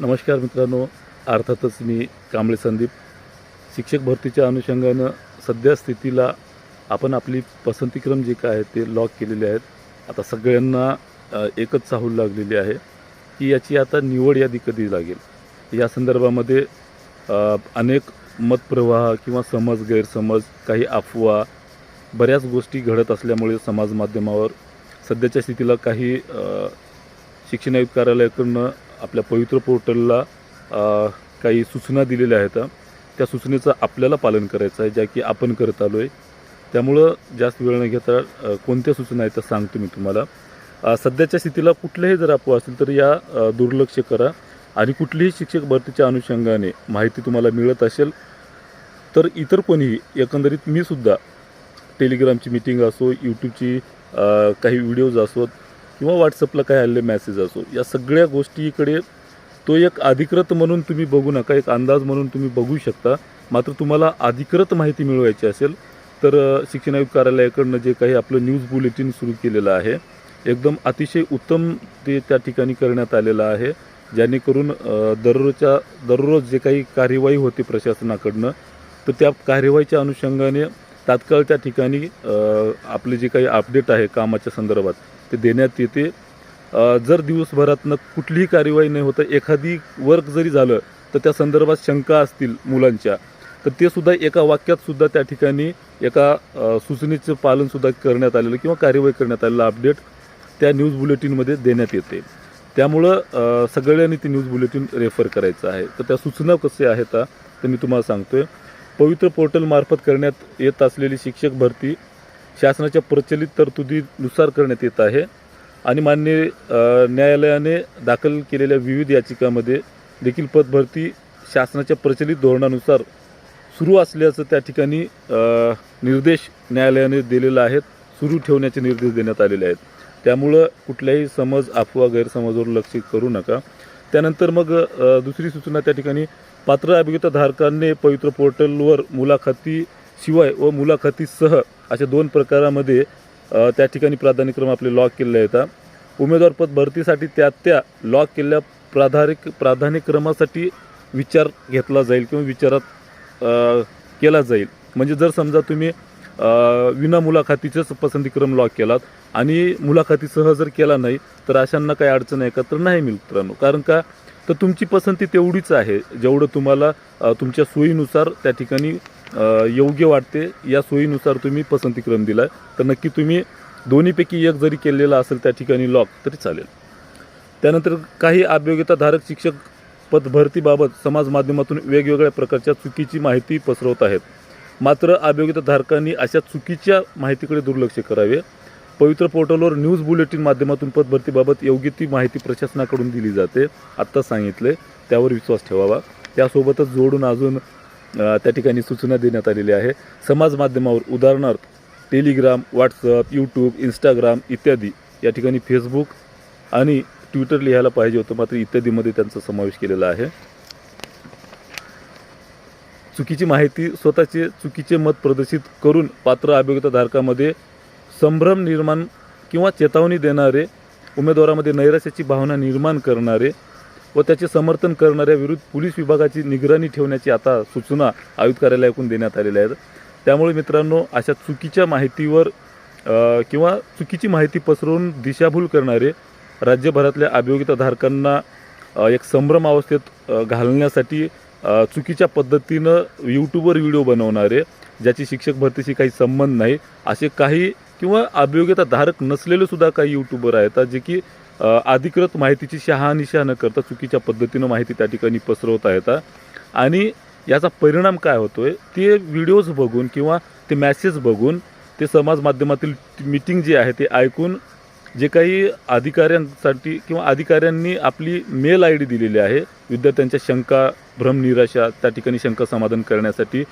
नमस्कार मित्रांनो अर्थातच मी कांबळे संदीप. शिक्षक भरतीच्या अनुषंगानं सध्या स्थितीला आपण आपली पसंतीक्रम जे काय आहे ते लॉक केलेले आहेत. आता सगळ्यांना एकच चाहूल लागलेली आहे की याची आता निवड यादी कधी लागेल? या संदर्भामध्ये अनेक मतप्रवाह किंवा समज गैरसमज काही अफवा बऱ्याच गोष्टी घडत असल्यामुळे समाज माध्यमावर सध्याच्या स्थितीला काही शिक्षण आयुक्त कार्यालयाकडनं आपल्या पवित्र पोर्टलला काही सूचना दिलेल्या आहेत. त्या सूचनेचं आपल्याला पालन करायचं आहे ज्या की आपण करत आलो आहे त्यामुळं जास्त वेळ न घेता कोणत्या सूचना आहेत त्या सांगतो मी तुम्हाला. सध्याच्या स्थितीला कुठलंही जर अफवा असेल तर या दुर्लक्ष करा. आणि कुठलीही शिक्षक भरतीच्या अनुषंगाने माहिती तुम्हाला मिळत असेल तर इतर कोणीही एकंदरीत मी सुद्धा टेलिग्रामची मिटिंग असो यूट्यूबची काही व्हिडिओज असोत किंवा व्हॉट्सअपला काय आलेले मेसेज असो या सगळ्या गोष्टीकडे तो एक अधिकृत म्हणून तुम्ही बघू नका एक अंदाज म्हणून तुम्ही बघू शकता. मात्र तुम्हाला अधिकृत माहिती मिळवायची असेल तर शिक्षण आयुक्त कार्यालयाकडनं जे काही आपलं न्यूज बुलेटिन सुरू केलेलं आहे एकदम अतिशय उत्तम ते त्या ठिकाणी करण्यात आलेलं आहे जेणेकरून दररोजच्या दररोज जे काही कार्यवाही होते प्रशासनाकडनं तर त्या कार्यवाहीच्या अनुषंगाने तात्काळ त्या ठिकाणी आपले जे काही अपडेट आहे कामाच्या संदर्भात ते देण्यात येते. जर दिवसभरातनं कुठलीही कार्यवाही नाही होतं एखादी वर्क जरी झालं तर त्या संदर्भात शंका असतील मुलांच्या. तर ते सुद्धा एका वाक्यात सुद्धा त्या ठिकाणी एका सूचनेचं पालनसुद्धा करण्यात आलेलं किंवा कार्यवाही करण्यात आलेलं अपडेट त्या न्यूज बुलेटिनमध्ये देण्यात येते. त्यामुळं सगळ्यांनी ती न्यूज बुलेटिन रेफर करायचं आहे. तर त्या सूचना कसे आहेत तर मी तुम्हाला सांगतोय. पवित्र पोर्टलमार्फत करण्यात येत असलेली शिक्षक भरती शासनाच्या प्रचलित तरतुदीनुसार करण्यात येत आहे. आणि मान्य न्यायालयाने दाखल केलेल्या विविध याचिकामध्ये देखील पदभरती शासनाच्या प्रचलित धोरणानुसार सुरू असल्याचं त्या ठिकाणी निर्देश न्यायालयाने दिलेला आहेत. सुरू ठेवण्याचे निर्देश देण्यात आलेले आहेत. त्यामुळं कुठल्याही समज अफवा गैरसमजावर लक्ष करू नका. त्यानंतर मग दुसरी सूचना त्या ठिकाणी पात्र अभियोगिताधारकांनी पवित्र पोर्टलवर मुलाखतीशिवाय व मुलाखतीसह अशा दोन प्रकारामध्ये त्या ठिकाणी प्राधान्यक्रम आपले लॉक केलेले आहेत. उमेदवारपद भरतीसाठी त्या त्या लॉक केलेल्या प्राधारिक प्राधान्यक्रमासाठी विचार घेतला जाईल किंवा विचारात केला जाईल. म्हणजे जर समजा तुम्ही विना मुलाखतीचेच पसंतीक्रम लॉक केलात आणि मुलाखतीसह जर केला नाही तर अशांना काही अडचण आहे का तर नाही मित्रांनो. कारण का? तर तुमची पसंती तेवढीच आहे जेवढं तुम्हाला तुमच्या सोयीनुसार त्या ठिकाणी योग्य वाटते. या सोयीनुसार तुम्ही पसंतीक्रम दिला तर नक्की तुम्ही दोन्हीपैकी एक जरी केलेला असेल त्या ठिकाणी लॉक तरी चालेल. त्यानंतर काही अभियोगिताधारक शिक्षक पद भरतीबाबत समाज माध्यमातून वेगवेगळ्या प्रकारच्या चुकीची माहिती पसरवत आहेत. मात्र अभियोगिताधारकांनी अशा चुकीच्या माहितीकडे दुर्लक्ष करावे. पवित्र पोर्टलवर न्यूज बुलेटिन माध्यमातून पदभरतीबाबत योग्य ती माहिती प्रशासनाकडून दिली जाते आत्ता सांगितले. त्यावर विश्वास ठेवावा. त्यासोबतच जोडून अजून त्या ठिकाणी सूचना देण्यात आलेली आहे. समाज माध्यमावर उदाहरणार्थ टेलिग्राम व्हॉट्सअप यूट्यूब इंस्टाग्राम इत्यादी या ठिकाणी फेसबुक आणि ट्विटर लिहायला पाहिजे होतं. मात्र इत्यादीमध्ये त्यांचा समावेश केलेला आहे. चुकीची माहिती स्वतःचे चुकीचे मत प्रदर्शित करून पात्र अभियोगताधारकामध्ये संभ्रम निर्माण किंवा चेतावणी देणारे उमेदवारामध्ये नैराश्याची भावना निर्माण करणारे व त्याचे समर्थन करणाऱ्या विरुद्ध पोलीस विभागाची निगराणी ठेवण्याची आता सूचना आयुक्त कार्यालयाकडून देण्यात आलेल्या आहेत. त्यामुळे मित्रांनो अशा चुकीच्या माहितीवर किंवा चुकीची माहिती पसरवून दिशाभूल करणारे राज्यभरातल्या अभियोगिताधारकांना एक संभ्रम अवस्थेत घालण्यासाठी चुकीच्या पद्धतीनं यूट्यूबवर व्हिडिओ बनवणारे ज्याची शिक्षक भरतीशी काही संबंध नाही असे काही किंवा अभियोगिताधारक नसलेले सुद्धा काही यूट्यूबर आहेत जे की अधिकृत माहितीची शहानिशा न करता चुकीच्या पद्धतीनं माहिती त्या ठिकाणी पसरवत आहेत आणि याचा परिणाम काय होतो आहे ते व्हिडिओज बघून किंवा ते मॅसेज बघून ते समाज माध्यमातील मीटिंग जी आहे ते ऐकून जे काही अधिकाऱ्यांसाठी किंवा अधिकाऱ्यांनी आपली मेल आय डी दिलेली आहे विद्यार्थ्यांच्या शंका भ्रम निराशा त्या ठिकाणी शंका समाधान करण्यासाठी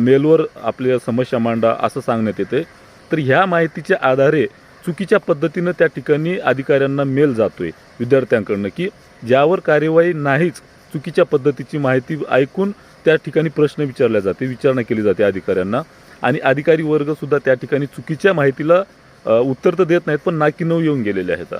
मेलवर आपल्या समस्या मांडा असं सांगण्यात येते तर ह्या माहितीच्या आधारे चुकीच्या पद्धतीनं त्या ठिकाणी अधिकाऱ्यांना मेल जातोय विद्यार्थ्यांकडनं की ज्यावर कार्यवाही नाहीच चुकीच्या पद्धतीची माहिती ऐकून त्या ठिकाणी प्रश्न विचारले जाते विचारणा केली जाते अधिकाऱ्यांना. आणि अधिकारी वर्गसुद्धा त्या ठिकाणी चुकीच्या माहितीला उत्तर तर देत नाहीत पण नाकी नऊ येऊन गेलेले आहेत.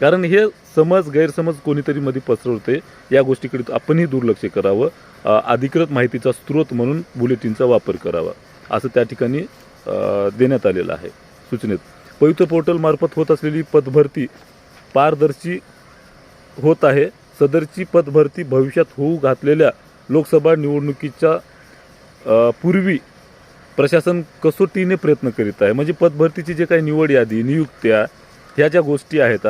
कारण हे समज गैरसमज कोणीतरी मध्ये पसरवते या गोष्टीकडे आपणही दुर्लक्ष करावं. अधिकृत माहितीचा स्रोत म्हणून बुलेटिनचा वापर करावा असं त्या ठिकाणी देण्यात आलेलं आहे सूचनेत. पवित्र पोर्टलमार्फत होत असलेली पदभरती पारदर्शी होत आहे. सदरची पदभरती भविष्यात होऊ घातलेल्या लोकसभा निवडणुकीच्या पूर्वी प्रशासन कसोटीने प्रयत्न करीत आहे. म्हणजे पदभरतीची जे काही निवड यादी नियुक्त्या ह्या ज्या गोष्टी आहेत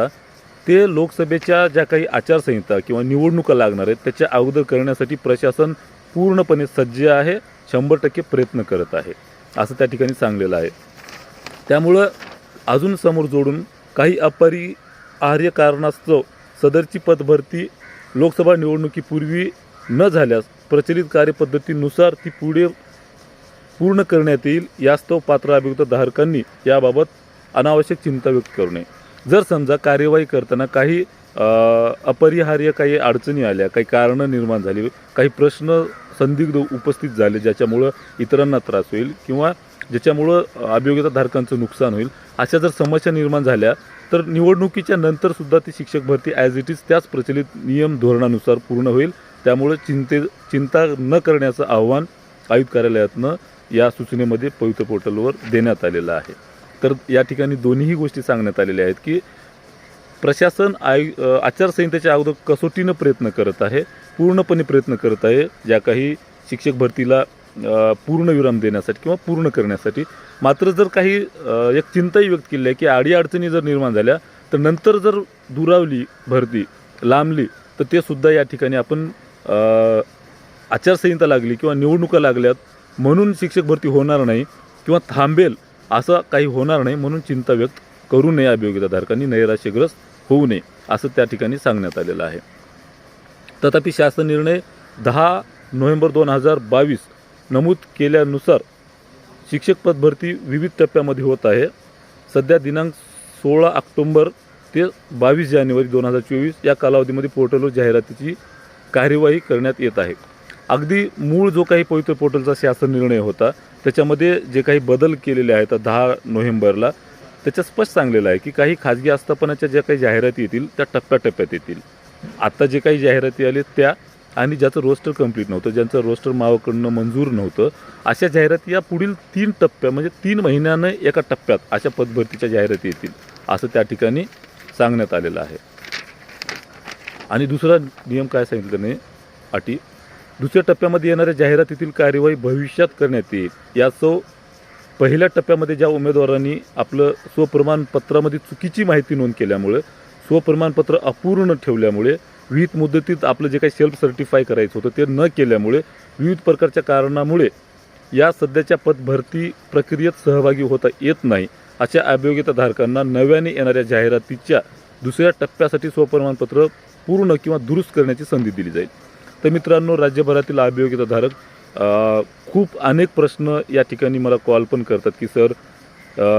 ते लोकसभेच्या ज्या काही आचारसंहिता किंवा निवडणुका लागणार आहेत त्याच्या अगोदर करण्यासाठी प्रशासन पूर्णपणे सज्ज आहे शंभर टक्के प्रयत्न करत आहे असं त्या ठिकाणी सांगलेलं आहे. त्यामुळं अजून समोर जोडून काही अपरिहार्य कारणास्तव सदरची पदभरती लोकसभा निवडणुकीपूर्वी न झाल्यास प्रचलित कार्यपद्धतीनुसार ती पुढे पूर्ण करण्यात येईल यास्तव पात्र अभियुक्त धारकांनी याबाबत अनावश्यक चिंता व्यक्त करू नये जर समजा कार्यवाही करताना काही अपरिहार्य काही अडचणी आल्या काही कारणं निर्माण झाली काही प्रश्न संदिग्ध उपस्थित झाले ज्याच्यामुळं इतरांना त्रास होईल किंवा ज्याच्यामुळं अभियोगिताधारकांचं नुकसान होईल. अशा जर समस्या निर्माण झाल्या तर निवडणुकीच्या नंतर सुद्धा ती शिक्षक भरती ॲज इट इज त्याच प्रचलित नियम धोरणानुसार पूर्ण होईल. त्यामुळे चिंते चिंता न करण्याचं आव्हान आयुक्त कार्यालयातनं या सूचनेमध्ये पवित्र पोर्टलवर देण्यात आलेलं आहे. तर या ठिकाणी दोन्हीही गोष्टी सांगण्यात आलेल्या आहेत की प्रशासन आय आचारसंहितेच्या अगोदर कसोटीनं प्रयत्न करत आहे पूर्णपणे प्रयत्न करत आहे ज्या काही शिक्षक भरतीला पूर्णविराम देण्यासाठी किंवा पूर्ण करण्यासाठी. मात्र जर काही एक चिंताही व्यक्त केली आहे की अडीअडचणी जर निर्माण झाल्या तर नंतर जर दुरावली भरती लांबली तर ते सुद्धा या ठिकाणी आपण आचारसंहिता लागली किंवा निवडणुका लागल्यात म्हणून शिक्षक भरती होणार नाही किंवा थांबेल असं काही होणार नाही म्हणून चिंता व्यक्त करू नये अभियोगिताधारकांनी नैराश्यग्रस्त होऊ नये असं त्या ठिकाणी सांगण्यात आलेलं आहे. तथापि शासन निर्णय दहा नोव्हेंबर दोन हजार बावीस नमूद केल्यानुसार शिक्षक पदभरती विविध टप्प्यामध्ये होत आहे. सध्या दिनांक सोळा ऑक्टोंबर ते बावीस जानेवारी दोन हजार चोवीस या कालावधीमध्ये पोर्टलवर जाहिरातीची कार्यवाही करण्यात येत आहे. अगदी मूळ जो काही पवित्र पोर्टलचा शासन निर्णय होता त्याच्यामध्ये जे काही बदल केलेले आहेत दहा नोव्हेंबरला त्याच्यात स्पष्ट सांगलेलं आहे की काही खाजगी आस्थापनाच्या ज्या काही जाहिराती येतील त्या टप्प्याटप्प्यात येतील. आत्ता जे काही जाहिराती आले त्या आणि ज्याचं रोस्टर कंप्लीट नव्हतं ज्यांचं रोस्टर मावाकडनं मंजूर नव्हतं अशा जाहिराती या पुढील तीन टप्प्या म्हणजे तीन महिन्यानं एका टप्प्यात अशा पदभरतीच्या जाहिराती येतील असं त्या ठिकाणी सांगण्यात आलेलं आहे. आणि दुसरा नियम काय सांगितलं त्याने? अटी दुसऱ्या टप्प्यामध्ये येणाऱ्या जाहिरातीतील कार्यवाही भविष्यात करण्यात येईल. याचं पहिल्या टप्प्यामध्ये ज्या उमेदवारांनी आपलं स्वप्रमाणपत्रामध्ये चुकीची माहिती नोंद केल्यामुळे स्वप्रमाणपत्र अपूर्ण ठेवल्यामुळे विविध मुदतीत आपलं जे काही सेल्फ सर्टिफाय करायचं होतं ते न केल्यामुळे विविध प्रकारच्या कारणामुळे या सध्याच्या पदभरती प्रक्रियेत सहभागी होता येत नाही. अशा अभियोगिताधारकांना नव्याने येणाऱ्या जाहिरातीच्या दुसऱ्या टप्प्यासाठी स्वप्रमाणपत्र पूर्ण किंवा दुरुस्त करण्याची संधी दिली जाईल. तर मित्रांनो राज्यभरातील अभियोगिताधारक खूप अनेक प्रश्न या ठिकाणी मला कॉल पण करतात की सर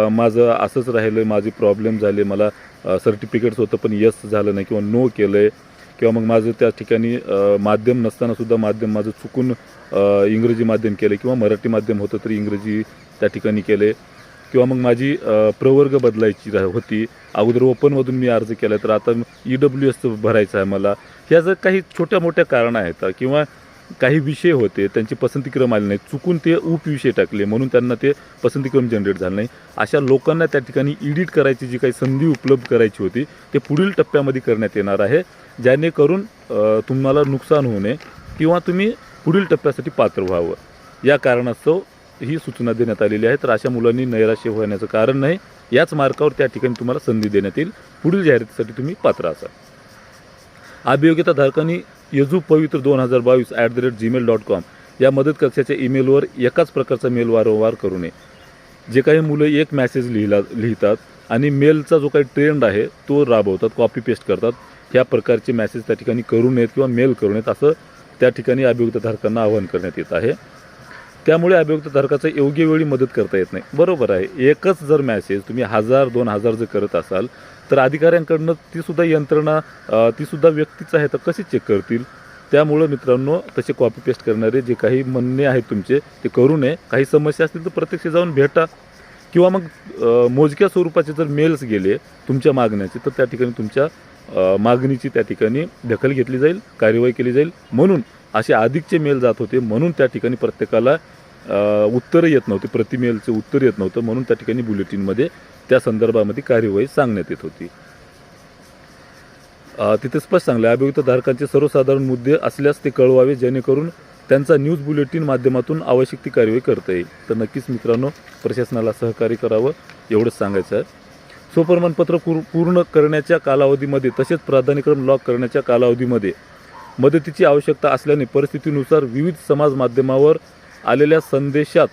माझं असंच राहिलं माझे प्रॉब्लेम झाले मला सर्टिफिकेट्स होतं पण यस झालं नाही किंवा नो केलं आहे किंवा मग माझं त्या ठिकाणी माध्यम नसतानासुद्धा माध्यम माझं चुकून इंग्रजी माध्यम केलं किंवा मराठी माध्यम होतं तरी इंग्रजी त्या ठिकाणी केले. किंवा मग माझी प्रवर्ग बदलायची होती. अगोदर ओपनमधून मी अर्ज केला तर आता ई डब्ल्यू एसचं भरायचं आहे मला. ह्या जर काही छोट्या मोठ्या कारणं आहेत किंवा काही विषय होते त्यांची पसंतीक्रम आले नाही चुकून ते उपविषय टाकले म्हणून त्यांना ते पसंतीक्रम जनरेट झालं नाही. अशा लोकांना त्या ठिकाणी एडिट करायची जी काही संधी उपलब्ध करायची होती ते पुढील टप्प्यामध्ये करण्यात येणार आहे जेणेकरून तुम्हाला नुकसान होऊ नये किंवा तुम्ही पुढील टप्प्यासाठी पात्र व्हावं. या कारणास्तव ही सूचना देण्यात आलेली आहे. तर अशा मुलांनी नैराश्य होण्याचं कारण नाही. याच मार्गावर त्या ठिकाणी तुम्हाला संधी देण्यात येईल. पुढील जाहिरातीसाठी तुम्ही पात्र असाल. अभियोगिताधारकांनी यजू पवित्र दोन हजार बावीस at the rate Gmail dot com या मदत कक्षाच्या ईमेलवर एकाच प्रकारचा मेल वारंवार करू नये. जे काही मुलं एक मॅसेज लिहिला लिहितात आणि मेलचा जो काही ट्रेंड आहे तो राबवतात कॉपी पेस्ट करतात ह्या प्रकारचे मॅसेज त्या ठिकाणी करू नयेत किंवा मेल करू नयेत असं त्या ठिकाणी अभियुक्तधारकांना आवाहन करण्यात येत आहे. त्यामुळे अभियुक्तधारकाचं योग्य वेळी मदत करता येत नाही. बरोबर आहे. एकच जर मॅसेज तुम्ही हजार दोन हजार जर करत असाल तर अधिकाऱ्यांकडनं ती सुद्धा यंत्रणा तीसुद्धा ती सुद्धा व्यक्तीच आहे तर कशी चेक करतील? त्यामुळं मित्रांनो तसे कॉपी पेस्ट करणारे जे काही म्हणणे आहेत तुमचे ते करू नये. काही समस्या असतील तर प्रत्यक्ष जाऊन भेटा. किंवा मग मोजक्या स्वरूपाचे जर मेल्स गेले तुमच्या मागण्याचे तर त्या ठिकाणी तुमच्या मागणीची त्या ठिकाणी दखल घेतली जाईल कार्यवाही केली जाईल. म्हणून असे अधिकचे मेल जात होते म्हणून त्या ठिकाणी प्रत्येकाला उत्तरं येत नव्हते प्रतिमेलचं उत्तर येत नव्हतं म्हणून त्या ठिकाणी बुलेटिनमध्ये त्या संदर्भामध्ये कार्यवाही सांगण्यात येत होती. तिथे स्पष्ट सांगले अभियुक्तधारकांचे सर्वसाधारण मुद्दे असल्यास ते कळवावे जेणेकरून त्यांचा न्यूज बुलेटिन माध्यमातून आवश्यक ती कार्यवाही करता येईल. तर नक्कीच मित्रांनो प्रशासनाला सहकार्य करावं एवढंच सांगायचं आहे. स्वप्रमाणपत्र पूर पूर्ण करण्याच्या कालावधीमध्ये तसेच प्राधान्यक्रम लॉक करण्याच्या कालावधीमध्ये मदतीची आवश्यकता असल्याने परिस्थितीनुसार विविध समाज माध्यमावर आलेल्या संदेशात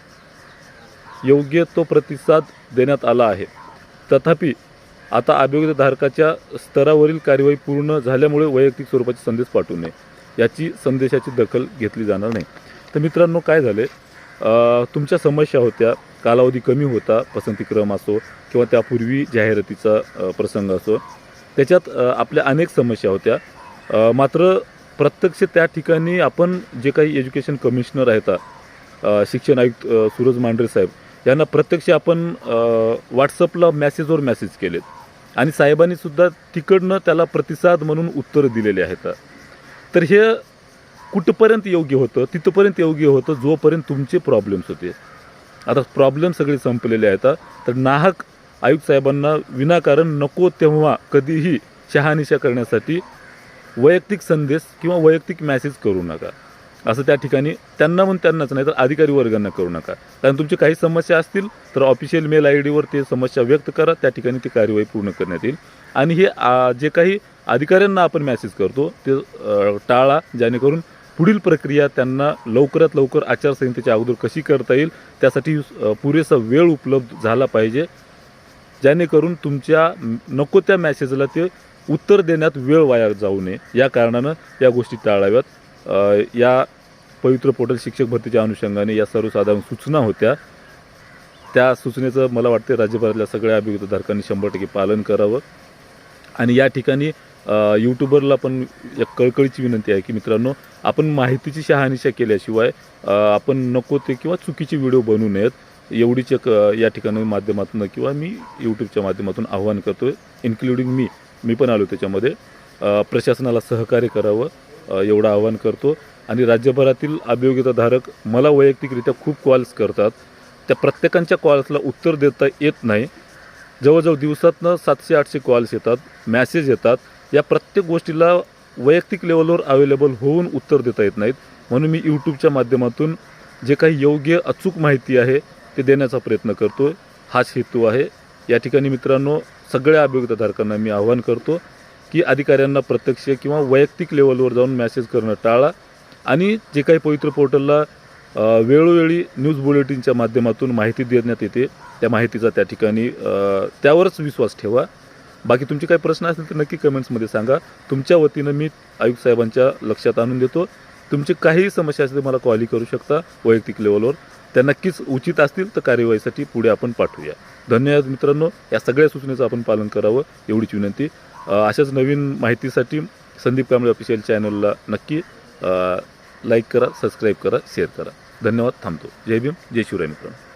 योग्य तो प्रतिसाद देण्यात आला आहे. तथापि आता अभियोगधारकाच्या स्तरावरील कार्यवाही पूर्ण झाल्यामुळे वैयक्तिक स्वरूपाचे संदेश पाठवू नये. याची संदेशाची दखल घेतली जाणार नाही. तर मित्रांनो काय झाले तुमच्या समस्या होत्या कालावधी कमी होता पसंतीक्रम असो किंवा त्यापूर्वी जाहिरातीचा प्रसंग असो. त्याच्यात आपल्या अनेक समस्या होत्या. मात्र प्रत्यक्ष त्या ठिकाणी आपण जे काही एज्युकेशन कमिशनर आहेत शिक्षण आयुक्त सूरज मांढरे साहेब त्यांना प्रत्यक्ष आपण व्हॉट्सअपला मेसेजवर मेसेज केलेत. आणि साहेबांनीसुद्धा तिकडनं त्याला प्रतिसाद म्हणून उत्तरं दिलेले आहेत. तर हे कुठपर्यंत योग्य होतं? तिथपर्यंत योग्य होतं जोपर्यंत तुमचे प्रॉब्लेम्स होते. आता प्रॉब्लेम सगळे संपलेले आहेत. तर नाहक आयुक्त साहेबांना विनाकारण नको तेव्हा कधीही शहानिशा करण्यासाठी वैयक्तिक संदेश किंवा वैयक्तिक मॅसेज करू नका. असं त्या ठिकाणी त्यांना म्हणून त्यांनाच नाही तर अधिकारी वर्गांना करू नका. कारण तुमची काही समस्या असतील तर ऑफिशियल मेल आय डीवर ते समस्या व्यक्त करा त्या ठिकाणी ती कार्यवाही पूर्ण करण्यात येईल. आणि हे आ, जे काही अधिकाऱ्यांना आपण मॅसेज करतो ते टाळा जेणेकरून पुढील प्रक्रिया त्यांना लवकरात लवकर आचारसंहितेच्या अगोदर कशी करता येईल त्यासाठी पुरेसा वेळ उपलब्ध झाला पाहिजे. जेणेकरून तुमच्या नको त्या मॅसेजला ते उत्तर देण्यात वेळ वाया जाऊ नये. या कारणानं या गोष्टी टाळाव्यात. या पवित्र पोर्टल शिक्षक भरतीच्या अनुषंगाने या सर्वसाधारण सूचना होत्या. त्या सूचनेचं मला वाटते राज्यभरातल्या सगळ्या अभियुक्तधारकांनी शंभर टक्के पालन करावं. आणि या ठिकाणी यूट्यूबरला पण एक कळकळीची विनंती आहे की मित्रांनो आपण माहितीची शहानिशा केल्याशिवाय आपण नको ते किंवा चुकीचे व्हिडिओ बनवू नयेत. एवढीच एक या ठिकाणी माध्यमातून किंवा मी यूट्यूबच्या माध्यमातून आव्हान करतो इन्क्लुडिंग मी. मी पण आलो त्याच्यामध्ये. प्रशासनाला सहकार्य करावं. एवढं आवाहन करतो. आणि राज्यभरातील अभियोगिताधारक मला वैयक्तिकरित्या खूप कॉल्स करतात. त्या प्रत्येकांच्या कॉल्सला उत्तर देता येत नाही. जवळजवळ दिवसातनं सातशे आठशे कॉल्स येतात मॅसेज येतात. या प्रत्येक गोष्टीला वैयक्तिक लेवलवर अवेलेबल होऊन उत्तर देता येत नाहीत. म्हणून मी यूट्यूबच्या माध्यमातून जे काही योग्य अचूक माहिती आहे ते देण्याचा प्रयत्न करतो हाच हेतू आहे. या ठिकाणी मित्रांनो सगळ्या अभियोगिताधारकांना मी आवाहन करतो. की अधिकाऱ्यांना प्रत्यक्ष किंवा वैयक्तिक लेवलवर जाऊन मॅसेज करणं टाळा. आणि जे काही पवित्र पोर्टलला वेळोवेळी न्यूज बुलेटिनच्या माध्यमातून माहिती देण्यात येते त्या माहितीचा त्या ठिकाणी त्यावरच विश्वास ठेवा. बाकी तुमचे काही प्रश्न असतील तर नक्की कमेंट्समध्ये सांगा. तुमच्या वतीनं मी आयुक्त साहेबांच्या लक्षात आणून देतो. तुमची काहीही समस्या असतील मला कॉलही करू शकता वैयक्तिक लेवलवर. त्या नक्कीच उचित असतील तर कार्यवाहीसाठी पुढे आपण पाठवूया. धन्यवाद मित्रांनो. या सगळ्या सूचनेचं आपण पालन करावं एवढीच विनंती. अशाच नवीन माहितीसाठी संदीप कांबळे ऑफिशियल चॅनलला नक्की लाईक करा सबस्क्राईब करा शेअर करा. धन्यवाद थांबतो. जय भीम जय शिवराय मित्रांनो.